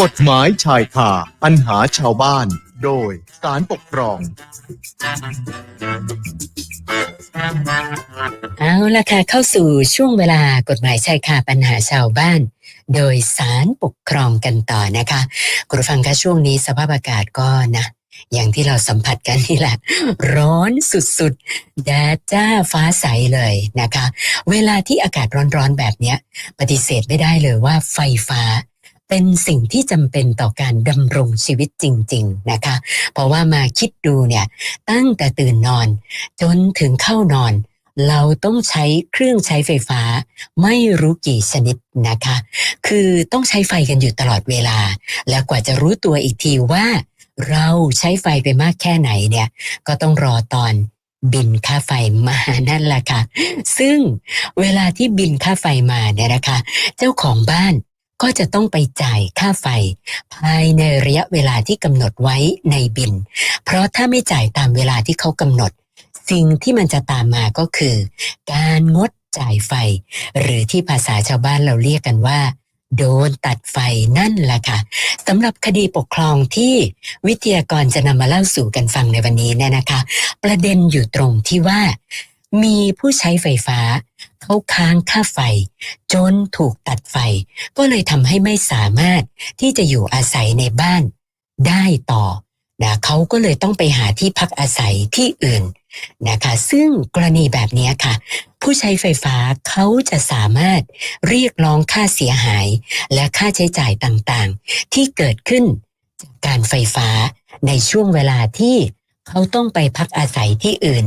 กฎหมายชายคาปัญหาชาวบ้าน โดยสารปกครอง เอาละค่ะเข้าสู่ช่วงเวลากฎหมายชายคาปัญหาชาวบ้าน โดยสารปกครองกันต่อนะคะคุณฟังคะช่วงนี้สภาพอากาศก็นะ อย่างที่เราสัมผัสกันนี่แหละ ร้อนสุดๆแดดจ้าฟ้าใสเลยนะคะ เวลาที่อากาศร้อนๆแบบเนี้ยปฏิเสธไม่ได้เลยว่าไฟฟ้าเป็นสิ่งที่จำเป็นต่อการดำรงชีวิตจริง ๆนะคะ เพราะว่ามาคิดดูเนี่ยตั้งแต่ตื่นนอน จนถึงเข้านอน เราต้องใช้เครื่องใช้ไฟฟ้า ไม่รู้กี่ชนิดนะคะ คือต้องใช้ไฟกันอยู่ตลอดเวลา แล้วกว่าจะรู้ตัวอีกทีว่า เราใช้ไฟไปมากแค่ไหนเนี่ย ก็ต้องรอตอนบินค่าไฟมานั่นแหละค่ะ ซึ่งเวลาที่บินค่าไฟมาเนี่ยนะคะ เจ้าของบ้านก็จะต้องไปจ่ายค่าไฟ ภายในระยะเวลาที่กำหนดไว้ในบิน เพราะถ้าไม่จ่ายตามเวลาที่เขากำหนด สิ่งที่มันจะตามมาก็คือ การงดจ่ายไฟ หรือที่ภาษาชาวบ้านเราเรียกกันว่า โดนตัดไฟนั่นแหละค่ะสำหรับคดีปกครองที่วิทยากรจะนำมาเล่าสู่กันฟังในวันนี้เนี่ยนะคะ ประเด็นอยู่ตรงที่ว่า มีผู้ใช้ไฟฟ้าเขาค้างค่าไฟ จนถูกตัดไฟ ก็เลยทำให้ไม่สามารถที่จะอยู่อาศัยในบ้านได้ต่อนะเขาก็เลยต้องไปหาที่พักอาศัยที่อื่น นะคะ ซึ่งกรณีแบบนี้ค่ะ ผู้ใช้ไฟฟ้าเขาจะสามารถเรียกร้องค่าเสียหาย และค่าใช้จ่ายต่างๆ ที่เกิดขึ้นจากการไฟฟ้าในช่วงเวลาที่เขาต้องไปพักอาศัยที่อื่น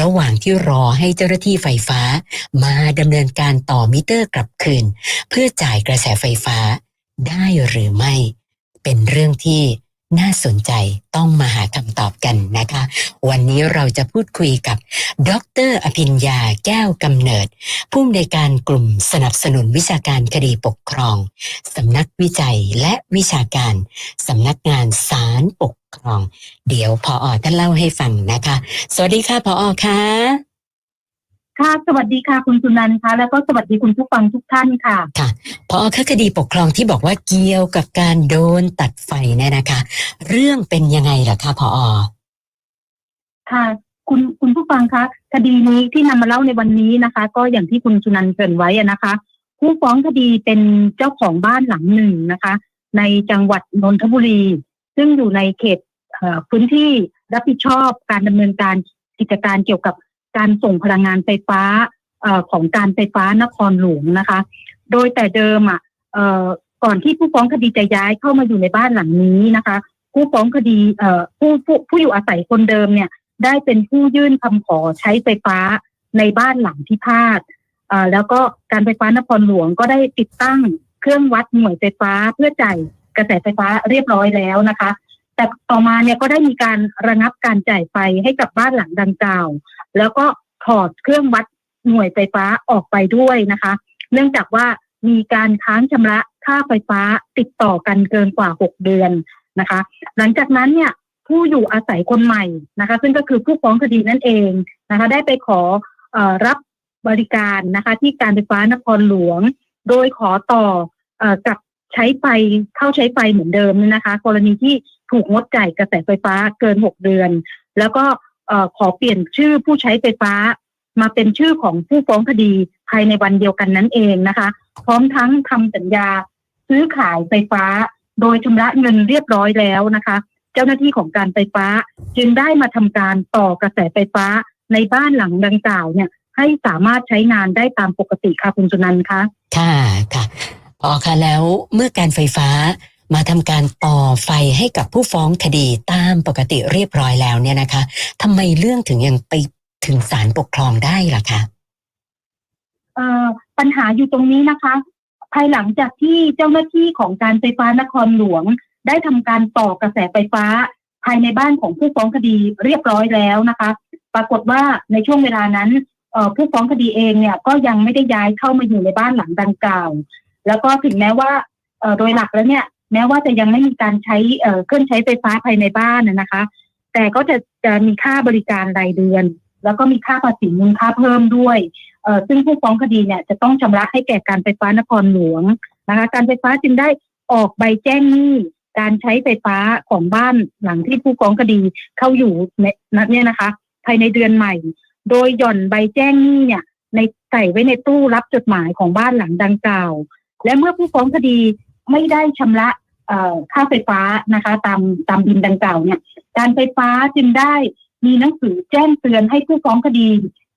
ระหว่างที่รอให้เจ้าหน้าที่ไฟฟ้า มาดำเนินการต่อมิเตอร์กลับคืน เพื่อจ่ายกระแสไฟฟ้าได้หรือไม่ เป็นเรื่องที่ น่าสนใจต้องมาหาคำตอบกันนะคะ วันนี้เราจะพูดคุยกับ ดร อภิญญาแก้วกำเนิด ผู้อำนวยการกลุ่มสนับสนุนวิชาการคดีปกครองสำนักวิจัยและวิชาการสำนักงานศาลปกครอง เดี๋ยวพออท่านเล่าให้ฟังนะคะ สวัสดีค่ะพออค่ะ ค่ะ สวัสดีค่ะคุณสุนันท์คะแล้วก็สวัสดีคุณผู้ฟังทุกท่านค่ะพอคะคดีปกครองที่บอกว่าเกี่ยวกับการโดนตัดไฟเนี่ยนะคะ เรื่องเป็นยังไงเหรอคะพออค่ะ คุณคุณผู้ฟังคะคดีนี้ที่นำมาเล่าในวันนี้นะคะ ก็อย่างที่คุณสุนันท์เกริ่นไว้อะนะคะ ผู้ฟ้องคดีเป็นเจ้าของบ้านหลังหนึ่งนะคะ ในจังหวัดนนทบุรี ซึ่งอยู่ในเขตเอ่อพื้นที่รับผิดชอบการดำเนินการกิจการเกี่ยวกับ การส่งพลังงานไฟฟ้าอของการไฟฟ้านครหลวงนะคะ โดยแต่เดิมอะก่อนที่ผู้ฟ้องคดีจะย้ายเข้ามาอยู่ในบ้านหลังนี้นะคะ ผู้ฟ้องคดีผู้ผู้ผู้อยู่อาศัยคนเดิมเนี่ย ได้เป็นผู้ยื่นคำขอใช้ไฟฟ้าในบ้านหลังที่พาดแล้วก็การไฟฟ้านครหลวงก็ได้ติดตั้งเครื่องวัดหน่วยไฟฟ้าเพื่อจ่ายกระแสไฟฟ้าเรียบร้อยแล้วนะคะ แต่ต่อมาเนี่ยก็ได้มีการระงับการจ่ายไฟให้กับบ้านหลังดังกล่าว แล้วก็ถอดเครื่องวัดหน่วยไฟฟ้าออกไปด้วยนะคะ เนื่องจากว่ามีการค้างชำระค่าไฟฟ้าติดต่อกันเกินกว่า 6 เดือนนะคะ หลังจากนั้นเนี่ยผู้อยู่อาศัยคนใหม่นะคะ ซึ่งก็คือผู้ฟ้องคดีนั่นเองนะคะ ได้ไปขออรับบริการนะคะ ที่การไฟฟ้านครหลวง โดยขอต่ออกับ ใช้ไฟเข้าใช้ไฟเหมือนเดิมนะคะ กรณีที่ถูกงดจ่ายกระแสไฟฟ้าเกิน6เดือน แล้วก็ขอเปลี่ยนชื่อผู้ใช้ไฟฟ้า มาเป็นชื่อของผู้ฟ้องคดีภายในวันเดียวกันนั่นเองนะคะ พร้อมทั้งทำสัญญาซื้อขายไฟฟ้า โดยชำระเงินเรียบร้อยแล้วนะคะ เจ้าหน้าที่ของการไฟฟ้าจึงได้มาทำการต่อกระแสไฟฟ้าในบ้านหลังดังกล่าวเนี่ยให้สามารถใช้งานได้ตามปกติค่ะคุณสุนันท์คะค่ะค่ะ พอค่ะแล้วเมื่อการไฟฟ้ามาทำการต่อไฟให้กับผู้ฟ้องคดีตามปกติเรียบร้อยแล้วเนี่ยนะคะทำไมเรื่องถึงยังไปถึงศาลปกครองได้ล่ะคะเอ่อปัญหาอยู่ตรงนี้นะคะ ภายหลังจากที่เจ้าหน้าที่ของการไฟฟ้านครหลวง ได้ทำการต่อกระแสไฟฟ้า ภายในบ้านของผู้ฟ้องคดีเรียบร้อยแล้วนะคะ ปรากฏว่าในช่วงเวลานั้นผู้ฟ้องคดีเองเนี่ยก็ยังไม่ได้ย้ายเข้ามาอยู่ในบ้านหลังดังกล่าว แล้วก็ถึงแม้ว่าโดยหลักแล้วเนี่ยแม้ว่าจะยังไม่มีการใช้เเครื่องใช้ไฟฟ้าภายในบ้านนะคะ แต่ก็จะจะมีค่าบริการรายเดือน แล้วก็มีค่าภาษีมูลค่าเพิ่มด้วยเซึ่งผู้ฟ้องคดีเนี่ยจะต้องชำระให้แก่การไฟฟ้านครหลวงนะคะ การไฟฟ้าจึงได้ออกใบแจ้งหนี้การใช้ไฟฟ้าของบ้านหลังที่ผู้ฟ้องคดีเข้าอยู่ในนัดเนี่ยนะคะ ภายในเดือนใหม่ โดยหย่อนใบแจ้งหนี้เนี่ยในใส่ไว้ในตู้รับจดหมายของบ้านหลังดังกล่าว และเมื่อผู้ฟ้องคดีไม่ได้ชำระค่าไฟฟ้านะคะ ตามตามบินดังกล่าวเนี่ย การไฟฟ้าจึงได้มีหนังสือแจ้งเตือนให้ผู้ฟ้องคดี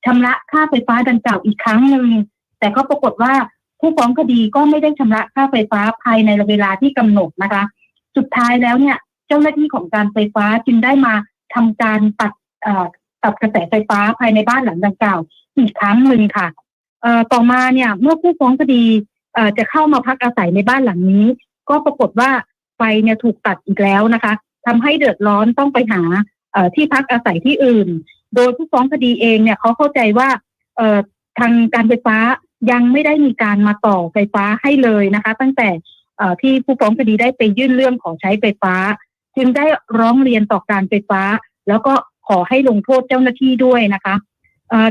ชำระค่าไฟฟ้าดังกล่าวอีกครั้งหนึ่งแต่ก็ปรากฏว่าผู้ฟ้องคดีก็ไม่ได้ชำระค่าไฟฟ้าภายในเวลาที่กำหนดนะคะ สุดท้ายแล้วเนี่ย เจ้าหน้าที่ของการไฟฟ้าจึงได้มาทำการตัดตัดกระแสไฟฟ้าภายในบ้านหลังดังกล่าวอีกครั้งหนึ่งค่ะต่อมาเนี่ยเมื่อผู้ฟ้องคดี จะเข้ามาพักอาศัยในบ้านหลังนี้ ก็ปรากฏว่าไฟเนี่ยถูกตัดอีกแล้วนะคะทำให้เดือดร้อนต้องไปหาที่พักอาศัยที่อื่น โดยผู้ฟ้องคดีเองเนี่ยเขาเข้าใจว่าทางการไฟฟ้ายังไม่ได้มีการมาต่อไฟฟ้าให้เลยนะคะ ตั้งแต่ที่ผู้ฟ้องคดีได้ไปยื่นเรื่องขอใช้ไฟฟ้า จึงได้ร้องเรียนต่อการไฟฟ้า แล้วก็ขอให้ลงโทษเจ้าหน้าที่ด้วยนะคะ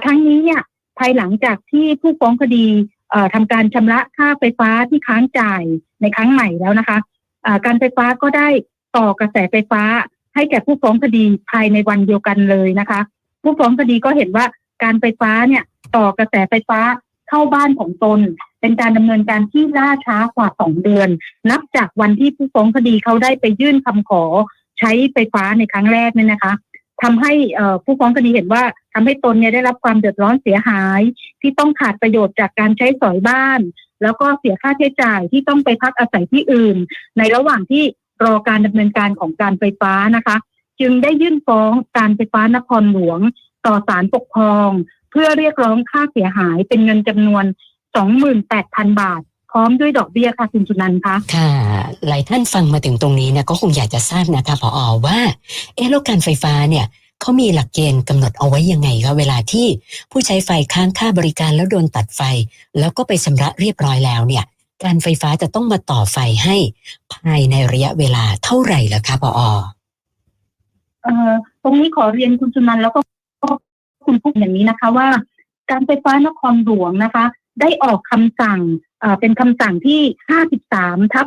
ทั้งนี้เนี่ยภายหลังจากที่ผู้ฟ้องคดี ทำการชำระค่าไฟฟ้าที่ค้างจ่ายในครั้งใหม่แล้วนะคะการไฟฟ้าก็ได้ต่อกระแสไฟฟ้าให้แก่ผู้ฟ้องคดีภายในวันเดียวกันเลยนะคะ ผู้ฟ้องคดีก็เห็นว่าการไฟฟ้าเนี่ยต่อกระแสไฟฟ้าเข้าบ้านของตน เป็นการดำเนินการที่ล่าช้ากว่าสองเดือน นับจากวันที่ผู้ฟ้องคดีเขาได้ไปยื่นคำขอใช้ไฟฟ้าในครั้งแรกเนี่ยนะคะ ทำให้ผู้ฟ้องคดีเห็นว่าทำให้ตนเนี่ยได้รับความเดือดร้อนเสียหาย ที่ต้องขาดประโยชน์จากการใช้สอยบ้าน แล้วก็เสียค่าใช้จ่ายที่ต้องไปพักอาศัยที่อื่น ในระหว่างที่รอการดำเนินการของการไฟฟ้านะคะ จึงได้ยื่นฟ้องการไฟฟ้านครหลวง ต่อศาลปกครอง เพื่อเรียกร้องค่าเสียหายเป็นเงินจำนวน 28,000 บาท พร้อมด้วยดอกเบี้ยค่ะคุณจุนันท์คะค่ะ หลายท่านฟังมาถึงตรงนี้เนี่ยก็คงอยากจะทราบนะคะพออว่าเอ๊ะแล้วการไฟฟ้าเนี่ยเขามีหลักเกณฑ์กำหนดเอาไว้ยังไงคะเวลาที่ผู้ใช้ไฟค้างค่าบริการแล้วโดนตัดไฟ แล้วก็ไปชำระเรียบร้อยแล้วเนี่ย การไฟฟ้าจะต้องมาต่อไฟให้ภายในระยะเวลาเท่าไหร่ล่ะคะพออเอ่อตรงนี้ขอเรียนคุณจุนันท์แล้วก็คุณผู้อย่างนี้นะคะว่า การไฟฟ้านครหลวงนะคะ ได้ออกคำสั่ง เป็นคำสั่งที่ 53 ทับ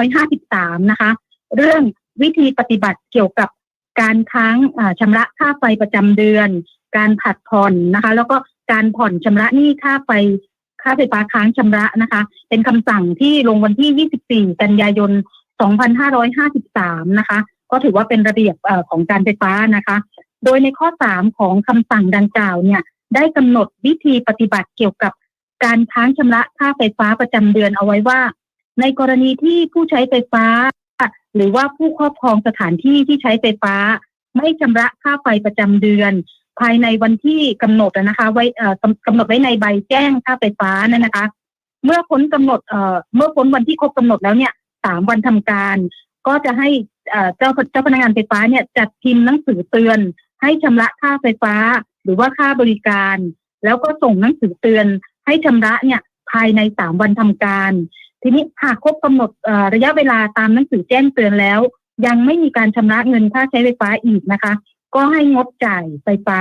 2553 นะคะ เรื่องวิธีปฏิบัติเกี่ยวกับการค้างชำระค่าไฟประจำเดือน การผัดผ่อนนะคะ แล้วก็การผ่อนชำระหนี้ค่าไฟค่าไฟฟ้าค้างชำระนะคะ เป็นคำสั่งที่ลงวันที่ 24 กันยายน 2553 นะคะ ก็ถือว่าเป็นระเบียบอของการไฟฟ้านะคะ โดยในข้อ 3 ของคำสั่งดังกล่าวเนี่ย ได้กำหนดวิธีปฏิบัติเกี่ยวกับ การค้างชำระค่าไฟฟ้าประจำเดือนเอาไว้ว่า ในกรณีที่ผู้ใช้ไฟฟ้า หรือว่าผู้ครอบครองสถานที่ที่ใช้ไฟฟ้า ไม่ชำระค่าไฟประจำเดือน ภายในวันที่กำหนดนะคะ ไว้กำกำหนดไว้ในใบแจ้งค่าไฟฟ้านั่นนะคะ เมื่อพ้นกำหนดเมื่อพ้นวันที่ครบกำหนดแล้วเนี่ยสามวันทำการ ก็จะให้เจ้าเจ้าพนักงานไฟฟ้าเนี่ยจัดพิมพ์หนังสือเตือน ให้ชำระค่าไฟฟ้า หรือว่าค่าบริการ แล้วก็ส่งหนังสือเตือน ให้ชำระเนี่ยภายในสามวันทำการ ทีนี้หากครบกำหนดระยะเวลาตามหนังสือแจ้งเตือนแล้ว ยังไม่มีการชำระเงินค่าใช้ไฟฟ้าอีกนะคะ ก็ให้งดจ่ายไฟฟ้า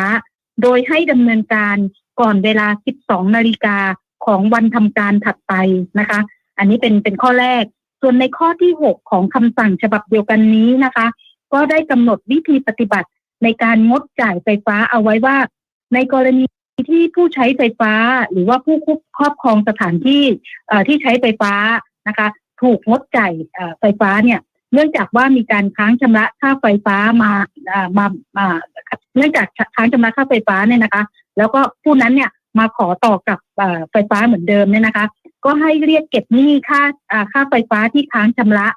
โดยให้ดำเนินการก่อนเวลา 12 นาฬิกาของวันทำการถัดไปนะคะ อันนี้เป็นเป็นข้อแรก ส่วนในข้อที่ 6 ของคำสั่งฉบับเดียวกันนี้นะคะ ก็ได้กำหนดวิธีปฏิบัติในการงดจ่ายไฟฟ้าเอาไว้ว่า ในกรณี ที่ผู้ใช้ไฟฟ้าหรือว่าผู้ครอบครองสถานที่ที่ใช้ไฟฟ้านะคะ ถูกงดจ่ายไฟฟ้าเนี่ยเนื่องจากว่ามีการค้างชำระค่าไฟฟ้ามาเอ่อมามาเนื่องจากค้างชำระค่าไฟฟ้าเนี่ยนะคะ แล้วก็ผู้นั้นเนี่ยมาขอต่อกับไฟฟ้าเหมือนเดิมเนี่ยนะคะ ก็ให้เรียกเก็บหนี้ค่าค่าไฟฟ้าที่ค้างชำระ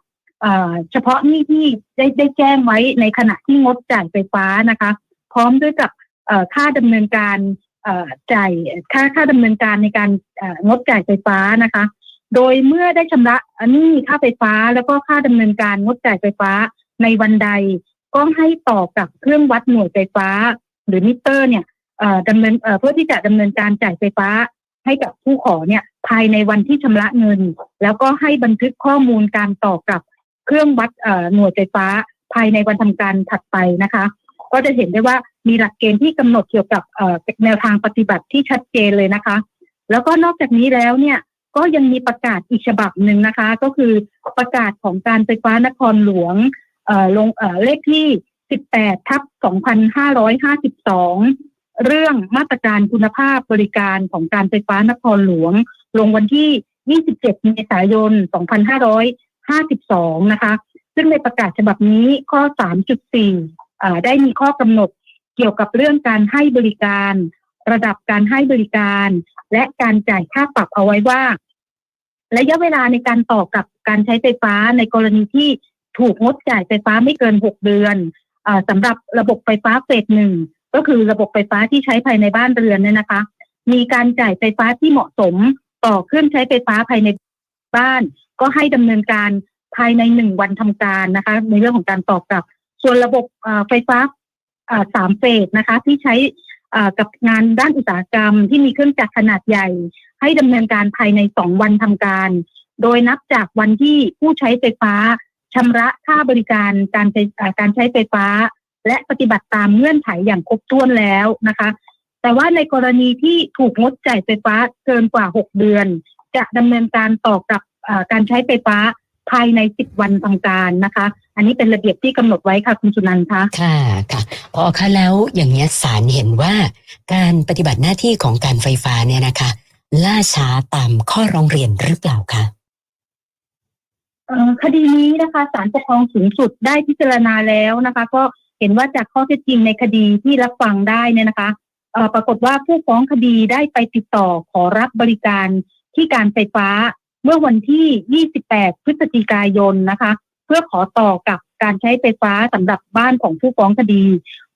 เฉพาะหนี้ที่ได้ได้แจ้งไว้ในขณะที่งดจ่ายไฟฟ้านะคะ พร้อมด้วยกับค่าดำเนินการ จ่ายค่าค่าดำเนินการในการงดจ่ายไฟฟ้านะคะ โดยเมื่อได้ชำระหนี้ค่าไฟฟ้าแล้วก็ค่าดำเนินการงดจ่ายไฟฟ้าในวันใด ก็ให้ต่อกับเครื่องวัดหน่วยไฟฟ้า หรือมิเตอร์เนี่ยดำเนินเพื่อที่จะดำเนินการจ่ายไฟฟ้า ให้กับผู้ขอเนี่ยภายในวันที่ชำระเงิน แล้วก็ให้บันทึกข้อมูลการต่อกับเครื่องวัดหน่วยไฟฟ้า ภายในวันทำการถัดไปนะคะ ก็จะเห็นได้ว่ามีหลักเกณฑ์ที่กำหนดเกี่ยวกับแนวทางปฏิบัติที่ชัดเจนเลยนะคะ แล้วก็นอกจากนี้แล้วเนี่ยก็ยังมีประกาศอีกฉบับหนึ่งนะคะ ก็คือประกาศของการไฟฟ้านครหลวงเลงเลขที่ 18 ทับ 2552 เรื่องมาตรการคุณภาพบริการของการไฟฟ้านครหลวง ลงวันที่ 27 เมษายน 2552 นะคะ ซึ่งในประกาศฉบับนี้ข้อ 3.4 ได้มีข้อกำหนดเกี่ยวกับเรื่องการให้บริการ ระดับการให้บริการ และการจ่ายค่าปรับเอาไว้ว่า ระยะเวลาในการต่อกับการใช้ไฟฟ้าในกรณีที่ถูกงดจ่ายไฟฟ้าไม่เกิน 6 เดือนอาสำหรับระบบไฟฟ้าเฟสหนึ่งก็คือระบบไฟฟ้าที่ใช้ภายในบ้านเรือนเนี่ยนะคะ มีการจ่ายไฟฟ้าที่เหมาะสมต่อเครื่องใช้ไฟฟ้าภายในบ้าน ก็ให้ดำเนินการภายในหนึ่งวันทำการนะคะ ในเรื่องของการตอบกลับ ส่วนระบบไฟฟ้าสามเฟสนะคะ ที่ใช้กับงานด้านอุตสาหกรรมที่มีเครื่องจักรขนาดใหญ่ ให้ดำเนินการภายในสองวันทำการ โดยนับจากวันที่ผู้ใช้ไฟฟ้าชำระค่าบริการการใช้การใช้ไฟฟ้า และปฏิบัติตามเงื่อนไขอย่างครบถ้วนแล้วนะคะ แต่ว่าในกรณีที่ถูกงดจ่ายไฟฟ้าเกินกว่า 6 เดือน จะดำเนินการต่อกับการใช้ไฟฟ้า ภายใน 10 วันทำการนะคะ อันนี้เป็นระเบียบที่กำหนดไว้ค่ะคุณสุนันท์คะค่ะค่ะพอคะแล้วอย่างเงี้ยศาลเห็นว่า การปฏิบัติหน้าที่ของการไฟฟ้าเนี่ยนะคะ ล่าช้าตามข้อร้องเรียนหรือเปล่าคะเอ่อคดีนี้นะคะศาลปกครองสูงสุดได้พิจารณาแล้วนะคะ ก็เห็นว่าจากข้อเท็จจริงในคดีที่รับฟังได้เนี่ยนะคะเอ่อปรากฏว่าผู้ฟ้องคดีได้ไปติดต่อขอรับบริการที่การไฟฟ้า เมื่อวันที่ 28 พฤศจิกายนนะคะ เพื่อขอต่อกับการใช้ไฟฟ้าสำหรับบ้านของผู้ฟ้องคดี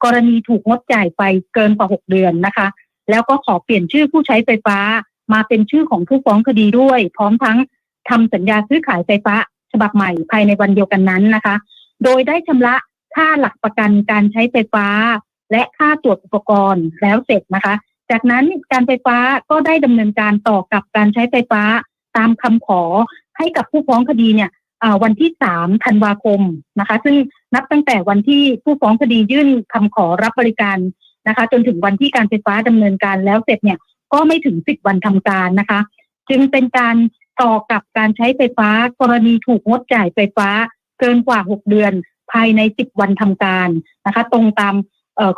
กรณีถูกงดจ่ายไฟเกินกว่า 6 เดือนนะคะ แล้วก็ขอเปลี่ยนชื่อผู้ใช้ไฟฟ้ามาเป็นชื่อของผู้ฟ้องคดีด้วย พร้อมทั้งทำสัญญาซื้อขายไฟฟ้าฉบับใหม่ภายในวันเดียวกันนั้นนะคะ โดยได้ชำระค่าหลักประกันการใช้ไฟฟ้า และค่าตรวจอุปกรณ์แล้วเสร็จนะคะ จากนั้นการไฟฟ้าก็ได้ดำเนินการต่อกับการใช้ไฟฟ้า ตามคำขอให้กับผู้ฟ้องคดีเนี่ยวันที่3ธันวาคมนะคะ ซึ่งนับตั้งแต่วันที่ผู้ฟ้องคดียื่นคำขอรับบริการนะคะ จนถึงวันที่การไฟฟ้าดำเนินการแล้วเสร็จเนี่ยก็ไม่ถึง10วันทำการนะคะ จึงเป็นการต่อกับการใช้ไฟฟ้ากรณีถูกงดจ่ายไฟฟ้าเกินกว่า6เดือนภายใน10วันทำการนะคะ ตรงตาม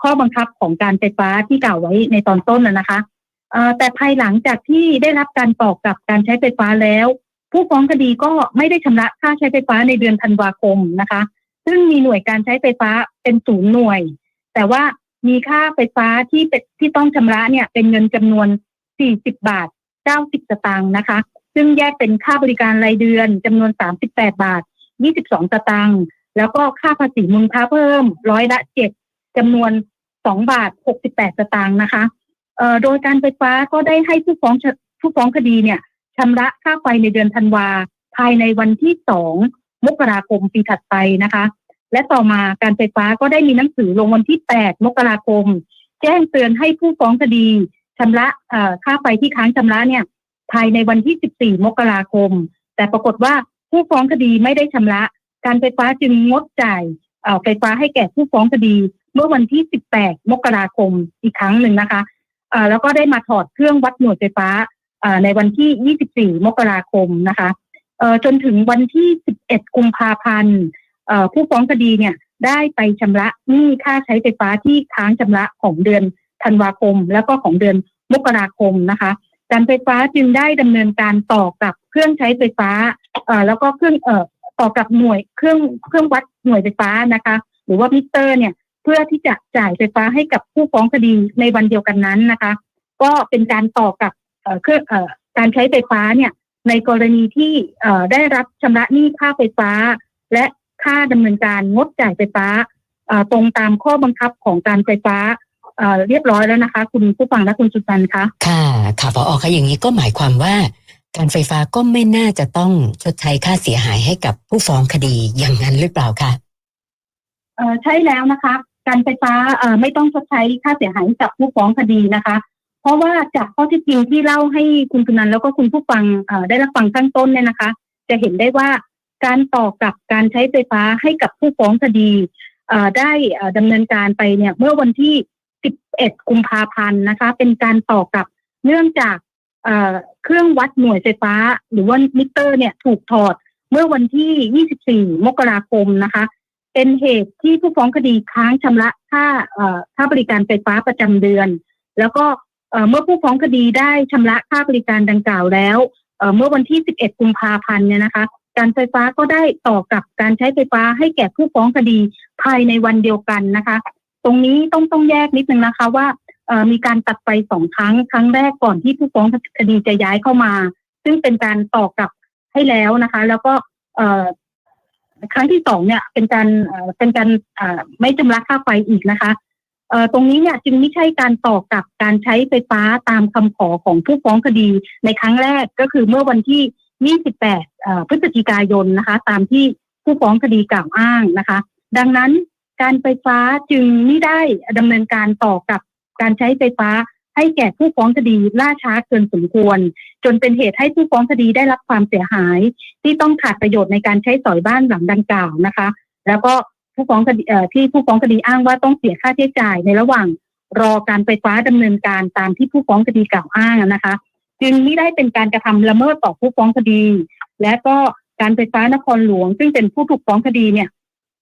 ข้อบังคับของการไฟฟ้าที่กล่าวไว้ในตอนต้นนะนะคะ แต่ภายหลังจากที่ได้รับการต่อกับการใช้ไฟฟ้าแล้ว ผู้ฟ้องคดีก็ไม่ได้ชำระค่าใช้ไฟฟ้าในเดือนธันวาคมนะคะ ซึ่งมีหน่วยการใช้ไฟฟ้าเป็นศูนย์หน่วย แต่ว่ามีค่าไฟฟ้าที่เป็นที่ต้องชำระเนี่ยเป็นเงินจำนวน 40 บาท 90 สตางค์นะคะ ซึ่งแยกเป็นค่าบริการรายเดือนจำนวน 38 บาท 22 สตางค์แล้วก็ค่าภาษีมูลค่าเพิ่มร้อยละ7จำนวน2บาท68สตางค์นะคะ โดยการไฟฟ้าก็ได้ให้ผู้ฟ้องผู้ฟ้องคดีเนี่ยชำระค่าไฟในเดือนธันวาภายในวันที่2มกราคมปีถัดไปนะคะ และต่อมาการไฟฟ้าก็ได้มีหนังสือลงวันที่8มกราคม แจ้งเตือนให้ผู้ฟ้องคดีชำระเอ่อค่าไฟที่ค้างชำระเนี่ย ภายในวันที่14มกราคม แต่ปรากฏว่าผู้ฟ้องคดีไม่ได้ชำระ การไฟฟ้าจึงงดจ่ายเอ่อไฟฟ้าให้แก่ผู้ฟ้องคดี เมื่อวันที่ 18 มกราคมอีกครั้งหนึ่งนะคะ แล้วก็ได้มาถอดเครื่องวัดหน่วยไฟฟ้าในวันที่ 24 มกราคมนะคะจนถึงวันที่ 11 กุมภาพันธ์ผู้ฟ้องคดีเนี่ยได้ไปชำระหนี้ค่าใช้ไฟฟ้าที่ค้างชำระของเดือนธันวาคม แล้วก็ของเดือนมกราคมนะคะการไฟฟ้าจึงได้ดำเนินการต่อกับเครื่องใช้ไฟฟ้าแล้วก็เครื่องต่อกับหน่วยเครื่องเครื่องวัดหน่วยไฟฟ้านะคะ หรือว่ามิเตอร์เนี่ย พื่อที่จะจ่ายไฟฟ้าให้กับผู้ฟ้องคดีในวันเดียวกันนั้นนะคะ ก็เป็นการต่อกับเอ่อเครื่องเอ่อการใช้ไฟฟ้าเนี่ยในกรณีที่เอ่อได้รับชำระหนี้ค่าไฟฟ้า และค่าดำเนินการงดจ่ายไฟฟ้าเอ่อตรงตามข้อบังคับของการไฟฟ้าเอ่อเรียบร้อยแล้วนะคะ คุณผู้ฟังและคุณสุจันทร์คะค่ะค่ะพอคะอย่างนี้ก็หมายความว่า การไฟฟ้าก็ไม่น่าจะต้องชดใช้ค่าเสียหายให้กับผู้ฟ้องคดีอย่างนั้นหรือเปล่าคะเอ่อใช่แล้วนะคะ การไฟฟ้าไม่ต้องชดใช้ค่าเสียหายให้กับผู้ฟ้องคดีนะคะ เพราะว่าจากข้อเที่จริงที่เล่าให้คุณกุณนันแล้วก็คุณผู้ฟังได้รับฟังข้างต้นเนี่ยนะคะ จะเห็นได้ว่าการต่อกับการใช้ไฟฟ้าให้กับผู้ฟ้องคดีได้เอ่อดำเนินการไปเนี่ยเมื่อวันที่ 11 กุมภาพันธ์นะคะ เป็นการต่อกับเนื่องจากเครื่องวัดหน่วยไฟฟ้า หรือว่ามิเตอร์เนี่ยถูกถอดเมื่อวันที่ 24 มกราคมนะคะ เป็นเหตุที่ผู้ฟ้องคดีค้างชำระค่าเอ่อค่าบริการไฟฟ้าประจำเดือน แล้วก็เมื่อผู้ฟ้องคดีได้ชำระค่าบริการดังกล่าวแล้วเมื่อวันที่ 11 กุมภาพันธ์เนี่ยนะคะ การไฟฟ้าก็ได้ต่อกับการใช้ไฟฟ้าให้แก่ผู้ฟ้องคดีภายในวันเดียวกันนะคะ ตรงนี้ต้องต้องแยกนิดนึงนะคะว่ามีการตัดไฟสองครั้งครั้งแรกก่อนที่ผู้ฟ้องคดีจะย้ายเข้ามา ซึ่งเป็นการต่อกับให้แล้วนะคะ แล้วก็ ครั้งที่สองเนี่ยเป็นการเป็นการไม่ชำระค่าไฟอีกนะคะตรงนี้เนี่ยจึงไม่ใช่การต่อกับการใช้ไฟฟ้าตามคำขอของผู้ฟ้องคดีในครั้งแรกก็คือเมื่อวันที่ 28 พฤศจิกายนนะคะ ตามที่ผู้ฟ้องคดีกล่าวอ้างนะคะ ดังนั้นการไฟฟ้าจึงไม่ได้ดำเนินการต่อกับการใช้ไฟฟ้า ให้แก่ผู้ฟ้องคดีล่าช้าเกินสมควร จนเป็นเหตุให้ผู้ฟ้องคดีได้รับความเสียหาย ที่ต้องขาดประโยชน์ในการใช้สอยบ้านหลังดังกล่าวนะคะ แล้วก็ผู้ฟ้องคดีที่ผู้ฟ้องคดีอ้างว่าต้องเสียค่าใช้จ่ายในระหว่างรอการไฟฟ้าดำเนินการตามที่ผู้ฟ้องคดีกล่าวอ้างนะคะ จึงไม่ได้เป็นการกระทำละเมิดต่อผู้ฟ้องคดี และก็การไฟฟ้านครหลวง ซึ่งเป็นผู้ถูกฟ้องคดีเนี่ย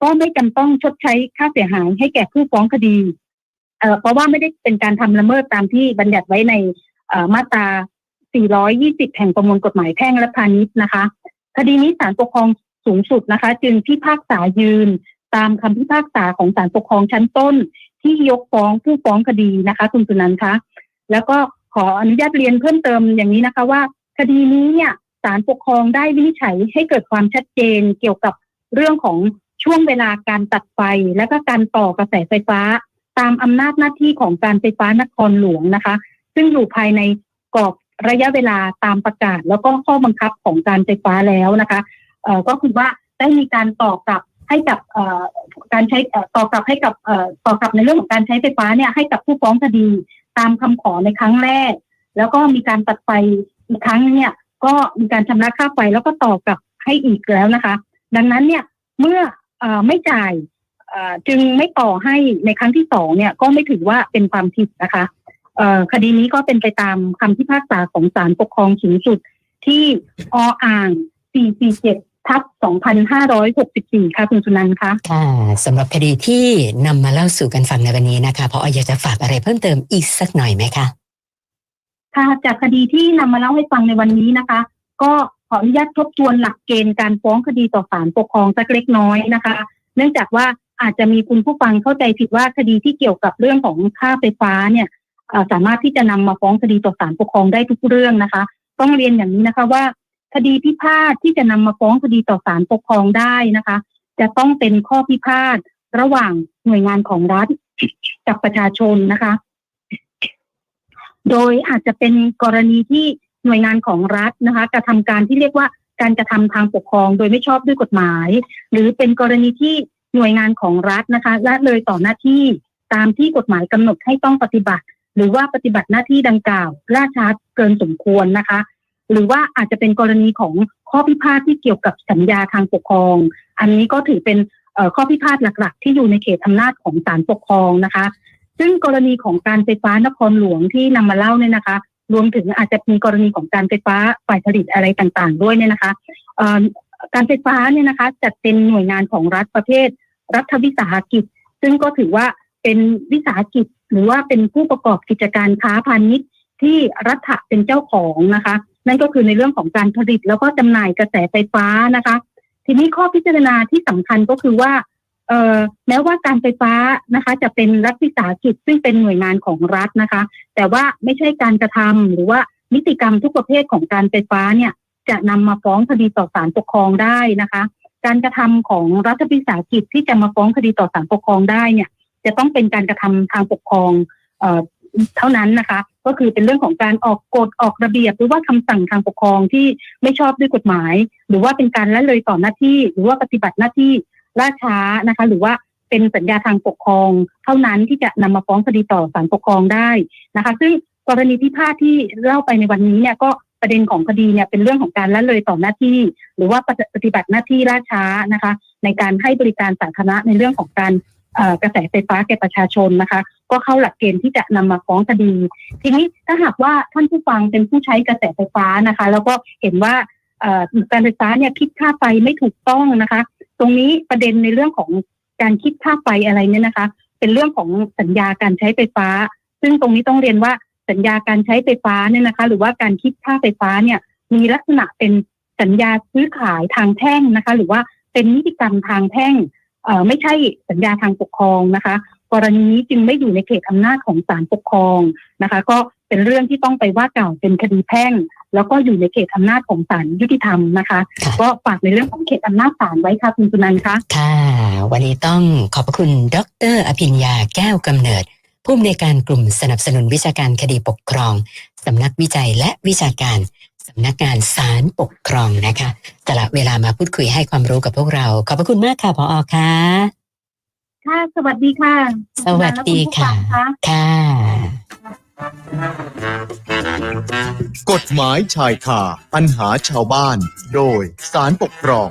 ก็ไม่จำต้องชดใช้ค่าเสียหายให้แก่ผู้ฟ้องคดี เอ่อเพราะว่าไม่ได้เป็นการทำละเมิดตามที่บัญญัติไว้ในมาตรา 420 แห่งประมวลกฎหมายแพ่งและพาณิชย์นะคะ คดีนี้ศาลปกครองสูงสุดนะคะ จึงพิพากษายืนตามคำพิพากษาของศาลปกครองชั้นต้น ที่ยกฟ้องผู้ฟ้องคดีนะคะ คุณสุนันท์คะแล้วก็ขออนุญาตเรียนเพิ่มเติมอย่างนี้นะคะว่า คดีนี้เนี่ยศาลปกครองได้วินิจฉัยให้เกิดความชัดเจนเกี่ยวกับเรื่องของช่วงเวลาการตัดไฟ และก็การต่อกระแสไฟฟ้า ตามอำนาจหน้าที่ของการไฟฟ้านครหลวงนะคะ ซึ่งอยู่ภายในกรอบระยะเวลาตามประกาศ แล้วก็ข้อบังคับของการไฟฟ้าแล้วนะคะเอ่อก็คือว่าได้มีการต่อกลับให้กับเอ่อการใช้เอ่อต่อกลับให้กับเอ่อต่อกลับในเรื่องของการใช้ไฟฟ้าเนี่ยให้กับผู้ฟ้องคดีตามคำขอในครั้งแรก แล้วก็มีการตัดไฟอีกครั้งเนี่ยก็มีการชำระค่าไฟแล้วก็ต่อกลับให้อีกแล้วนะคะ ดังนั้นเนี่ยเมื่ออไม่จ่าย จึงไม่ต่อให้ในครั้งที่สองเนี่ยก็ไม่ถือว่าเป็นความผิดนะคะเอ่อคดีนี้ก็เป็นไปตามคำพิพากษาของศาลปกครองสูงสุดที่ออ่าง 447 ทับ 2564 ค่ะคุณสุนันท์คะค่ะสำหรับคดีที่นำมาเล่าสู่กันฟังในวันนี้นะคะเพราะอยากจะฝากอะไรเพิ่มเติมอีกสักหน่อยไหมคะค่ะจากคดีที่นำมาเล่าให้ฟังในวันนี้นะคะ ก็ขออนุญาตทบทวนหลักเกณฑ์การฟ้องคดีต่อศาลปกครองสักเล็กน้อยนะคะ เนื่องจากว่า อาจจะมีคุณผู้ฟังเข้าใจผิดว่าคดีที่เกี่ยวกับเรื่องของค่าไฟฟ้าเนี่ยสามารถที่จะนำมาฟ้องคดีต่อศาลปกครองได้ทุกเรื่องนะคะ ต้องเรียนอย่างนี้นะคะว่า คดีพิพาทที่จะนำมาฟ้องคดีต่อศาลปกครองได้นะคะ จะต้องเป็นข้อพิพาทระหว่างหน่วยงานของรัฐกับประชาชนนะคะ โดยอาจจะเป็นกรณีที่หน่วยงานของรัฐนะคะกระทำการที่เรียกว่าการกระทำทางปกครองโดยไม่ชอบด้วยกฎหมาย หรือเป็นกรณีที่ หน่วยงานของรัฐนะคะละเลยต่อหน้าที่ตามที่กฎหมายกำหนดให้ต้องปฏิบัติ หรือว่าปฏิบัติหน้าที่ดังกล่าวล่าช้าเกินสมควรนะคะ หรือว่าอาจจะเป็นกรณีของข้อพิพาทที่เกี่ยวกับสัญญาทางปกครอง อันนี้ก็ถือเป็นข้อพิพาทหลัก ๆ ที่อยู่ในเขตอำนาจของศาลปกครองนะคะ ซึ่งกรณีของการไฟฟ้านครหลวงที่นำมาเล่าเนี่ยนะคะ รวมถึงอาจจะมีกรณีของการไฟฟ้าฝ่ายผลิตอะไรต่างๆ ด้วยเนี่ยนะคะการไฟฟ้าเนี่ยนะคะจัดเป็นหน่วยงานของรัฐประเภท รัฐวิสาหกิจ ซึ่งก็ถือว่าเป็นวิสาหกิจ หรือว่าเป็นผู้ประกอบกิจการค้าพาณิชย์ที่รัฐเป็นเจ้าของนะคะ นั่นก็คือในเรื่องของการผลิตแล้วก็จำหน่ายกระแสไฟฟ้านะคะ ทีนี้ข้อพิจารณาที่สำคัญก็คือว่าเออแม้ว่าการไฟฟ้านะคะ จะเป็นรัฐวิสาหกิจซึ่งเป็นหน่วยงานของรัฐนะคะ แต่ว่าไม่ใช่การกระทำหรือว่านิติกรรมทุกประเภทของการไฟฟ้าเนี่ยจะนำมาฟ้องคดีต่อศาลปกครองได้นะคะ การกระทำของรัฐวิสาหกิจที่จะมาฟ้องคดีต่อศาลปกครองได้เนี่ย จะต้องเป็นการกระทำทางปกครองเออเท่านั้นนะคะ ก็คือเป็นเรื่องของการออกกฎออกระเบียบ หรือว่าคำสั่งทางปกครองที่ไม่ชอบด้วยกฎหมาย หรือว่าเป็นการละเลยต่อหน้าที่ หรือว่าปฏิบัติหน้าที่ล่าช้านะคะ หรือว่าเป็นสัญญาทางปกครอง เท่านั้นที่จะนำมาฟ้องคดีต่อศาลปกครองได้นะคะ ซึ่งกรณีพิพาทที่เล่าไปในวันนี้เนี่ยก็ ประเด็นของคดีเนี่ยเป็นเรื่องของการละเลยต่อหน้าที่ หรือว่าปฏิบัติหน้าที่ล่าช้านะคะ ในการให้บริการสาธารณะในเรื่องของการกระแสไฟฟ้าแก่ประชาชนนะคะ ก็เข้าหลักเกณฑ์ที่จะนำมาฟ้องคดี ทีนี้ถ้าหากว่าท่านผู้ฟังเป็นผู้ใช้กระแสไฟฟ้านะคะ แล้วก็เห็นว่าการไฟฟ้าเนี่ยคิดค่าไฟไม่ถูกต้องนะคะ ตรงนี้ประเด็นในเรื่องของการคิดค่าไฟอะไรเนี่ยนะคะ เป็นเรื่องของสัญญาการใช้ไฟฟ้า ซึ่งตรงนี้ต้องเรียนว่า สัญญาการใช้ไฟฟ้าเนี่ยนะคะ หรือว่าการคิดค่าไฟฟ้าเนี่ยมีลักษณะเป็นสัญญาซื้อขายทางแพ่งนะคะ หรือว่าเป็นนิติกรรมทางแพ่งเอ่อไม่ใช่สัญญาทางปกครองนะคะ กรณีนี้จึงไม่อยู่ในเขตอำนาจของศาลปกครองนะคะ ก็เป็นเรื่องที่ต้องไปว่ากล่าวเป็นคดีแพ่ง แล้วก็อยู่ในเขตอำนาจของศาลยุติธรรมนะคะค่ะก็ฝากในเรื่องของเขตอำนาจศาลไว้ค่ะคุณสุนันท์คะค่ะ วันนี้ต้องขอบพระคุณ ดร อภิญญาแก้วกำเนิด ผู้อำนวยการกลุ่มสนับสนุนวิชาการคดีปกครองสำนักวิจัยและวิชาการสำนักงานศาลปกครองนะคะสละเวลามาพูดคุยให้ความรู้กับพวกเรา ขอบพระคุณมากค่ะพออค่ะค่ะ สวัสดีค่ะ สวัสดีค่ะณสุนันท์และณผู้ฟังค่ะ กฎหมายชายคาปัญหาชาวบ้าน โดยสารปกครอง